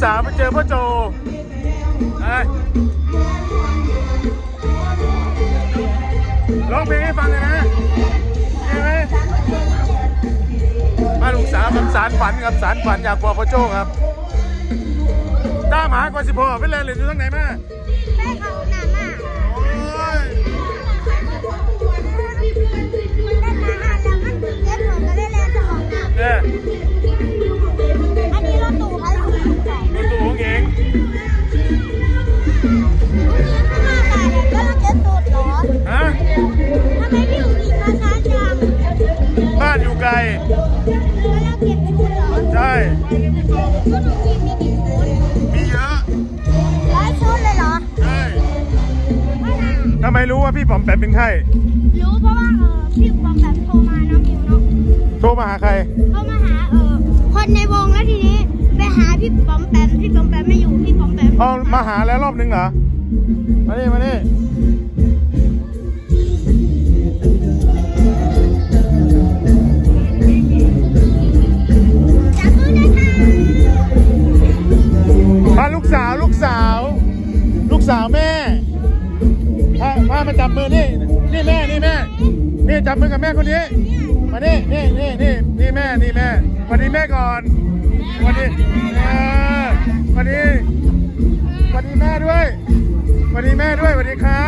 สาวไปเจอพ่อโจไปร้องเพลงให้ฟังเลยนะใช่ไหมมาลูกสาวกับสารฝันครับสารฝันอยากบอกพ่อโจครับตามหากว่าสิพอไปเลยเลยอยู่ทางไหนมา ชุดหนูกินมีกี่ชุดมีเยอะร้อยชุดเลยเหรอใช่ว่าน่ะทำไมรู้ว่าพี่ป๋อมแปมเป็นไข้รู้เพราะว่าเออพี่บอมแบบโทรมาน้องมิวเนาะโทรมาหาใครเขามาหาเออคนในวงแล้วทีนี้ไปหาพี่ปอมแปมพี่ปอมแปมไม่อยู่พี่ปอมแปมเอามาหาแล้วรอบนึงเหรอมานี่มานี่ สาวลูกสาว ลูกสาวแม่พาพามาจับมือนี่นี่แม่นี่แม่นี่จับมือกับแม่คนนี้มานี่นี่นี่นี่นี่แม่นี่แม่วันนี้แม่ก่อนวันนี้วันนี้วันนี้แม่ด้วยวันนี้แม่ด้วยวันนี้ค่ะ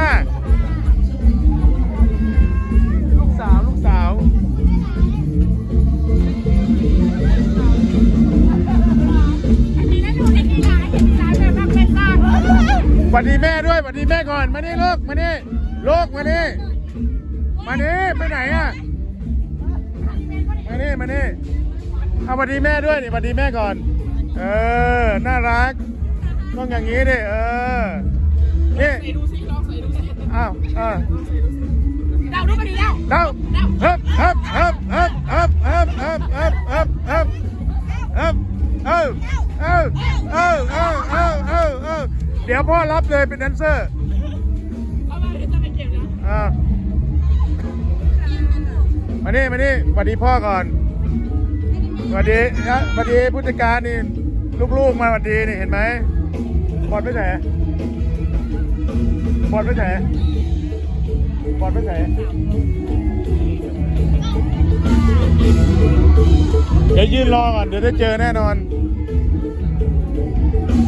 วัสดีแม่ด้วยสวัสดีแม่ก่อน มานี่ลูกมานี่ลูกมานี่มานี่ไปไหนอะ มานี่มานี่เอาสวัสดีแม่ด้วยนี่สวัสดีแม่ก่อน เออ น่ารัก ต้องอย่างนี้ดิเออ นี่อ้าวเออเดาดูมาดีแล้วเดาเฮ้บเฮ้บเฮ้บเฮ้บเฮ้บเฮ้บ เดี๋ยวพ่อรับเลยเป็นแดนเซอร์เอามาเดี๋ยวจะไปเก็บนะอ่ามานี่มานี่สวัสดีพ่อก่อนสวัสดีนะสวัสดีผู้จัดการนี่ลูกๆมาสวัสดีนี่เห็นไหมบอลไม่แฉบอลไม่แฉบอลไม่แฉเดี๋ยวยืนรอก่อนเดี๋ยวได้เจอแน่นอน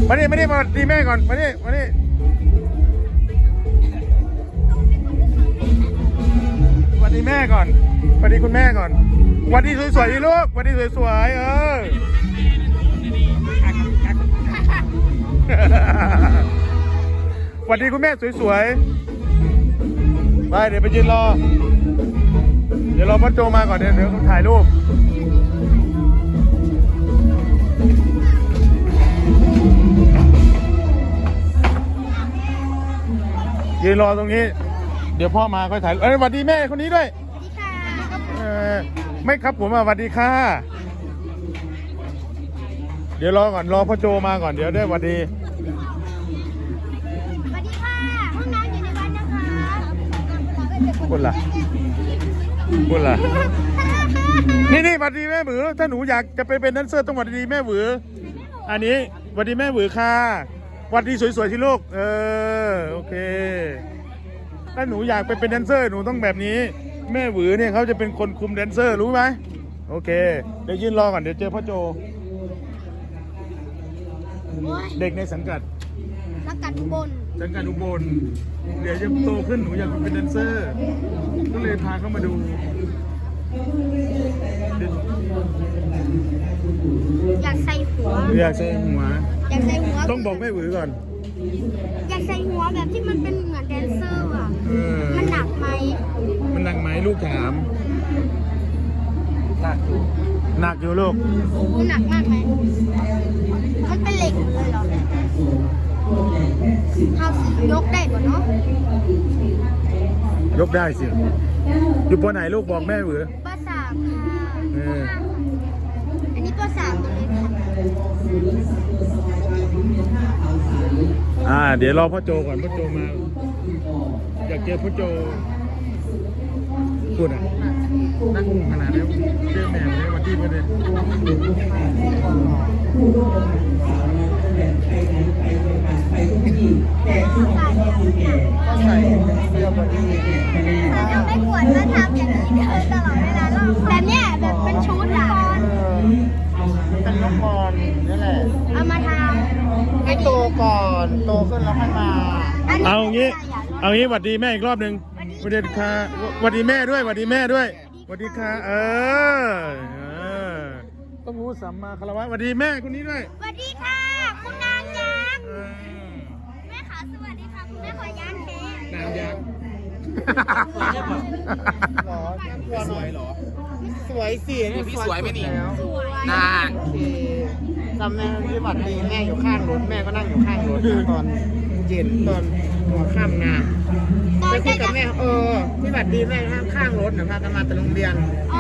มานี่มานี่มาดีแม่ก่อนมานี่มานี่สวัสดีแม่ก่อนสวัสดีคุณแม่ก่อนสวัสดีสวยๆดิลูกสวัสดีสวยๆเออสวัสดีคุณแม่สวยๆ ไปเดี๋ยวไปยืนรอ เดี๋ยวรอพ่อโจมาก่อนเดี๋ยวเดี๋ยวถ่ายรูป ยืนรอตรงนี้ เดี๋ยวพ่อมาค่อยถ่ายรูปเอ้ยสวัสดีแม่คนนี้ด้วยสวัสดีค่ะเออไม่ครับผมอะสวัสดีค่ะ เดี๋ยวรอก่อนรอพ่อโจมาก่อนเดี๋ยวได้สวัสดีสวัสดีค่ะห้องน้ำอยู่ในบ้านนะคะคนละคนละนี่นี่สวัสดีแม่หวือถ้าหนูอยากจะไปเป็นแดนเซอร์ต้องสวัสดีแม่หวืออันนี้สวัสดีแม่หวือค่ะส วัสดีสวยๆที่ลูก เออ โอเค ถ้าหนูอยากไปเป็นแดนเซอร์ หนูต้องแบบนี้ แม่หวือเนี่ยเขาจะเป็นคนคุมแดนเซอร์รู้ไหม โอเค เดี๋ยวยืนรอก่อน เดี๋ยวเจอพ่อโจโอ้ยเด็กในสังกัด สังกัดอุบลสังกัดอุบล เดี๋ยวจะโตขึ้นหนูอยากเป็นแดนเซอร์ ก็เลยพาเขามาดู อยากใส่หัว อยากใส่หัว อยากใส่หัว ต้องบอกแม่หวือก่อน อยากใส่หัวแบบที่มันเป็นเหมือนแดนเซอร์อะ เออ มันหนักไหม มันหนักไหมลูกถาม หนักอยู่ หนักอยู่ลูกมันหนักมากไหม มันเป็นเหล็กเลยเหรอเขาสิยกได้ป่ะเนาะ ยกได้สิ อยู่ปไหนลูกบอกแม่หวือป สามค่ะเอออันนี้ปสามเลยค่ะอ่า เดี๋ยวรอพ่อโจก่อนพ่อโจมา อยากเจอพ่อโจพูดอะนั่งขนาดนี้เชื่อแม่เลยวันที่เมื่อเดือนก็ใส่เสื้อบอดี้ถ้าจะไม่ปวดก็ทำอย่างนี้เดินตลอดเวลา เอางี้ เอางี้หวัดดีแม่อีกรอบหนึ่งหวัดดีค่ะหวัดดีแม่ด้วยหวัดดีแม่ด้วยหวัดดีค่ะ เออเออต้องรู้สัมมาคารวะหวัดดีแม่คนนี้ด้วยสวัสดีค่ะ คุณนางยักษ์เออแม่ขาสวัสดีค่ะ คุณแม่ขอยานแท้นางยักษ์หรอน่ากลัวหน่อยเหรอ สวยสินี่พี่สวยไหมนี่แล้วสวยนานโอเคจำแม่ที่บัตรดีแม่อยู่ข้างรถแม่ก็นั่งอยู่ข้างรถตอนเย็นตอน หัวค่ำนะตอนไปคุจะยกับแม่เออที่บัตรดีแม่ข้างข้างรถนะพากันมาแต่โรงเรียน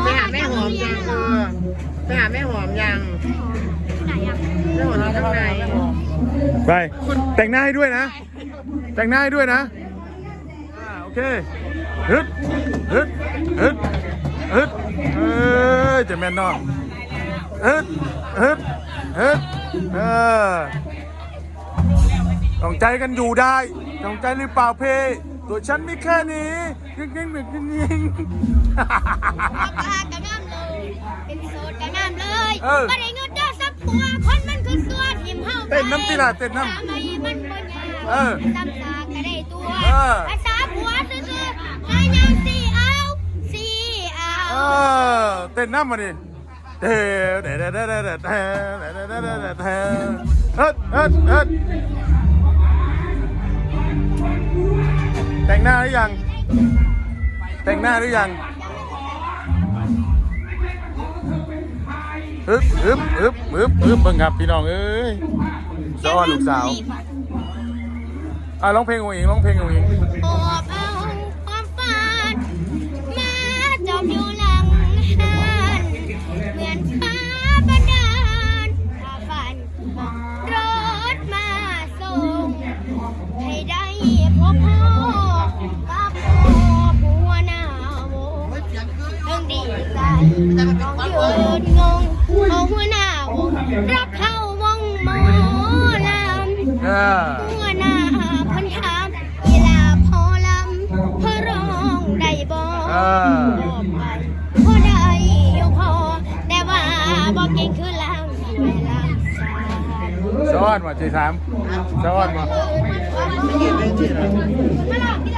ไปหาแม่หอมยังเออไปหาแม่หอมยังไหนอะแม่หอมอยู่ข้างในไปแต่งหน้าให้ด้วยนะ แต่งหน้าให้ด้วยนะอ่าโอเคฮึดฮึดฮึดฮึดเอ้ยเจะแม่นเนอกฮึดฮึดฮึดเออต้องใจกันอยู่ได้ ต้องใจหรือเปล่าเพตัวฉันไม่แค่นี้ยิ่งยิ่งหนึ่งยิ่งยิ่งปลากระน้ำเลย เป็นโสดกระน้ำเลยเออไม่ได้เงินเด้อสักผัวคนมันคือตัวทิมเฮาเต้นน้ำติล่ะเต้นน้ำทำไมมันบ่ยากเออตำตาก็ได้ตัวเออภาษาผัวซื่อๆหายังสิเอาสิเอาเออเต้นน้ำมาดิเด้เด้เด้เด้เด้เด้เด้เด้เด้เด้เด้เด้เฮ็ดเฮ็ดเฮ็ด แต่งหน้าหรือยัง แต่งหน้าหรือยังฮึบฮึบฮึบฮึบฮึบบังคับพี่น้องเอ้ยสะอ้อนลูกสาว อะร้องเพลงของเองร้องเพลงของเอง ใจต้องยืนงงเอาหัวหน้าวงรับเข้าวงหมอลำเออหัวหน้าเพันถามกีฬาพอลำพอร้องได้บ่เออพอได้อยู่พอแต่ว่าบ่เก่งคือลำไม่ลำสายสะอ้อนว่ะเจสามสะอ้อนว่ะไม่เห็นไม่จริงเหรอมา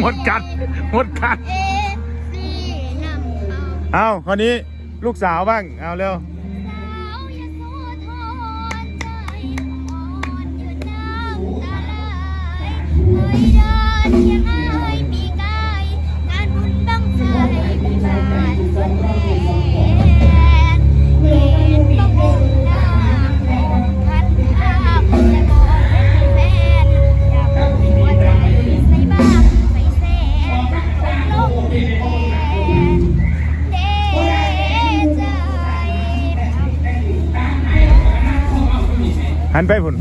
หมดกัด หมดกัด เอซีนำเอาเอาคนนี้ลูกสาวบ้าง เอาเร็ว สาวยโสธรใจอ่อนยืนน้ำตาไหลเคยเดินเคียงอ้ายปีกายงานบุญบังไฟมีบ้านสวนแล หันไปพุ่น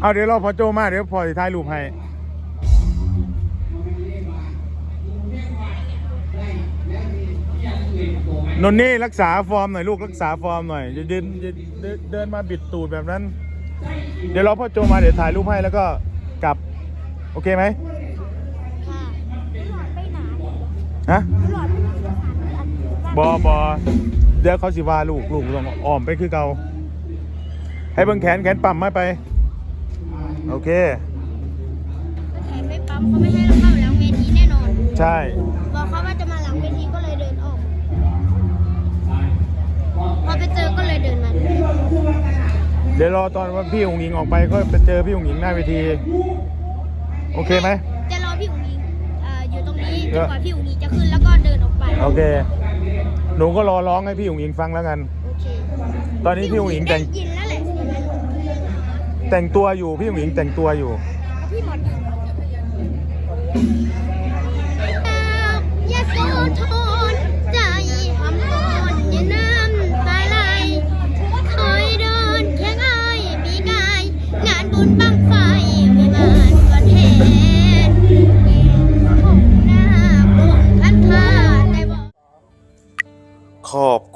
เอาเดี๋ยวเราพอโจมาเดี๋ยวพอสิถ่ายรูปให้นนนี่รักษาฟอร์มหน่อยลูกรักษาฟอร์มหน่อยอย่าเดินเดินเดินมาบิดตูดแบบนั้น เดี๋ยวเราพอโจมาเดี๋ยวถ่ายรูปให้แล้วก็กลับ โอเคไหม ค่ะหลอดไปไหน ฮะหลอดไปไหนอันบอบอเดี๋ยวเขาสิว่าลูกลูกต้องอ้อมไปคือเก่าให้เบิ่งแขนแขนปั่มไม่ไป โอเคแขนไม่ปั๊มเขาไม่ให้เราเข้าหลังเวทีแน่นอน ใช่บอกเขาว่าจะมาหลังเวทีก็เลยเดินออกพอไปเจอก็เลยเดินมาเดี๋ยวรอตอนว่าพี่หงหญิงออกไปก็ไปเจอพี่หงหญิงหน้าเวที โอเคไหมจะ จนกว่าพี่อุ๋งอิงจะขึ้นแล้วก็เดินออกไป โอเค หนูก็รอร้องให้พี่หงหญิงฟังแล้วกัน โอเคตอนนี้พี่หงหญิงแต่งได้ยินแล้วแหละแต่งตัวอยู่ พี่หงหญิงแต่งตัวอยู่ พี่หมอดี